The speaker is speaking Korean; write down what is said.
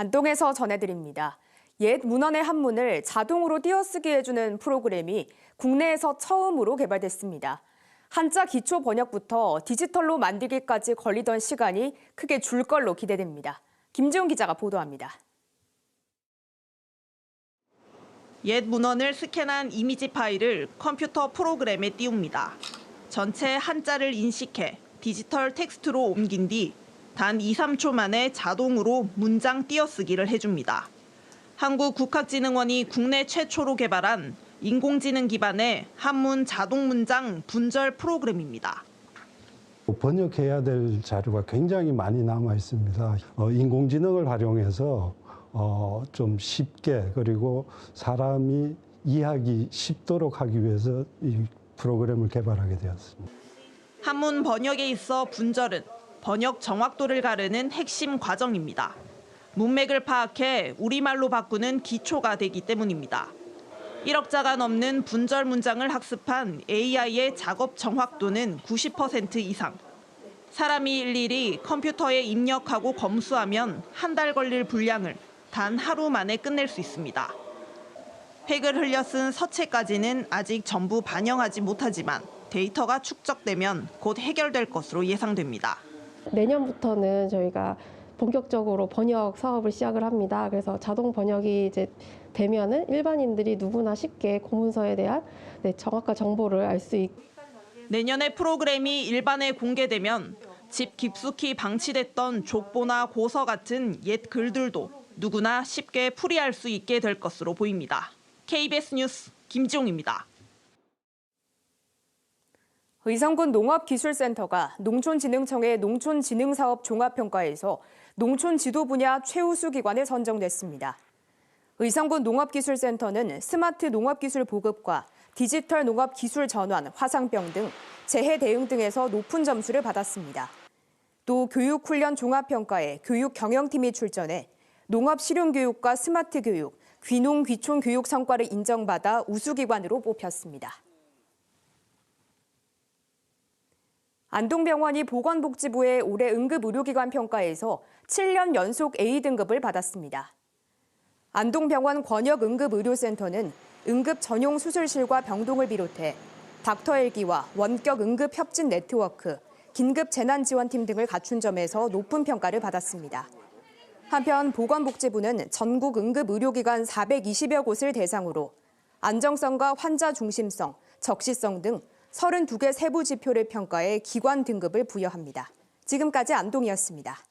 안동에서 전해드립니다. 옛 문헌의 한문을 자동으로 띄어쓰기 해주는 프로그램이 국내에서 처음으로 개발됐습니다. 한자 기초 번역부터 디지털로 만들기까지 걸리던 시간이 크게 줄 걸로 기대됩니다. 김지훈 기자가 보도합니다. 옛 문헌을 스캔한 이미지 파일을 컴퓨터 프로그램에 띄웁니다. 전체 한자를 인식해 디지털 텍스트로 옮긴 뒤 단 2, 3초 만에 자동으로 문장 띄어쓰기를 해줍니다. 한국국학진흥원이 국내 최초로 개발한 인공지능 기반의 한문 자동 문장 분절 프로그램입니다. 번역해야 될 자료가 굉장히 많이 남아 있습니다. 어, 인공지능을 활용해서 어, 좀 쉽게 그리고 사람이 이해하기 쉽도록 하기 위해서 이 프로그램을 개발하게 되었습니다. 한문 번역에 있어 분절은 번역 정확도를 가르는 핵심 과정입니다. 문맥을 파악해 우리말로 바꾸는 기초가 되기 때문입니다. 1억 자가 넘는 분절 문장을 학습한 AI의 작업 정확도는 90% 이상. 사람이 일일이 컴퓨터에 입력하고 검수하면 한 달 걸릴 분량을 단 하루 만에 끝낼 수 있습니다. 획을 흘려 쓴 서체까지는 아직 전부 반영하지 못하지만 데이터가 축적되면 곧 해결될 것으로 예상됩니다. 내년부터는 저희가 본격적으로 번역 사업을 시작을 합니다. 그래서 자동 번역이 이제 되면은 일반인들이 누구나 쉽게 공문서에 대한 네, 정확한 정보를 알 수 있. 내년에 프로그램이 일반에 공개되면 집 깊숙이 방치됐던 족보나 고서 같은 옛 글들도 누구나 쉽게 풀이할 수 있게 될 것으로 보입니다. KBS 뉴스 김지용입니다. 의성군 농업기술센터가 농촌진흥청의 농촌진흥사업 종합평가에서 농촌 지도 분야 최우수 기관에 선정됐습니다. 의성군 농업기술센터는 스마트 농업기술 보급과 디지털 농업기술 전환, 화상병 등 재해 대응 등에서 높은 점수를 받았습니다. 또 교육훈련 종합평가에 교육경영팀이 출전해 농업실용교육과 스마트 교육, 귀농 귀촌 교육 성과를 인정받아 우수기관으로 뽑혔습니다. 안동병원이 보건복지부의 올해 응급의료기관 평가에서 7년 연속 A등급을 받았습니다. 안동병원 권역응급의료센터는 응급 전용 수술실과 병동을 비롯해 닥터헬기와 원격 응급 협진 네트워크, 긴급 재난지원팀 등을 갖춘 점에서 높은 평가를 받았습니다. 한편 보건복지부는 전국 응급의료기관 420여 곳을 대상으로 안정성과 환자 중심성, 적시성 등 32개 세부 지표를 평가해 기관 등급을 부여합니다. 지금까지 안동이었습니다.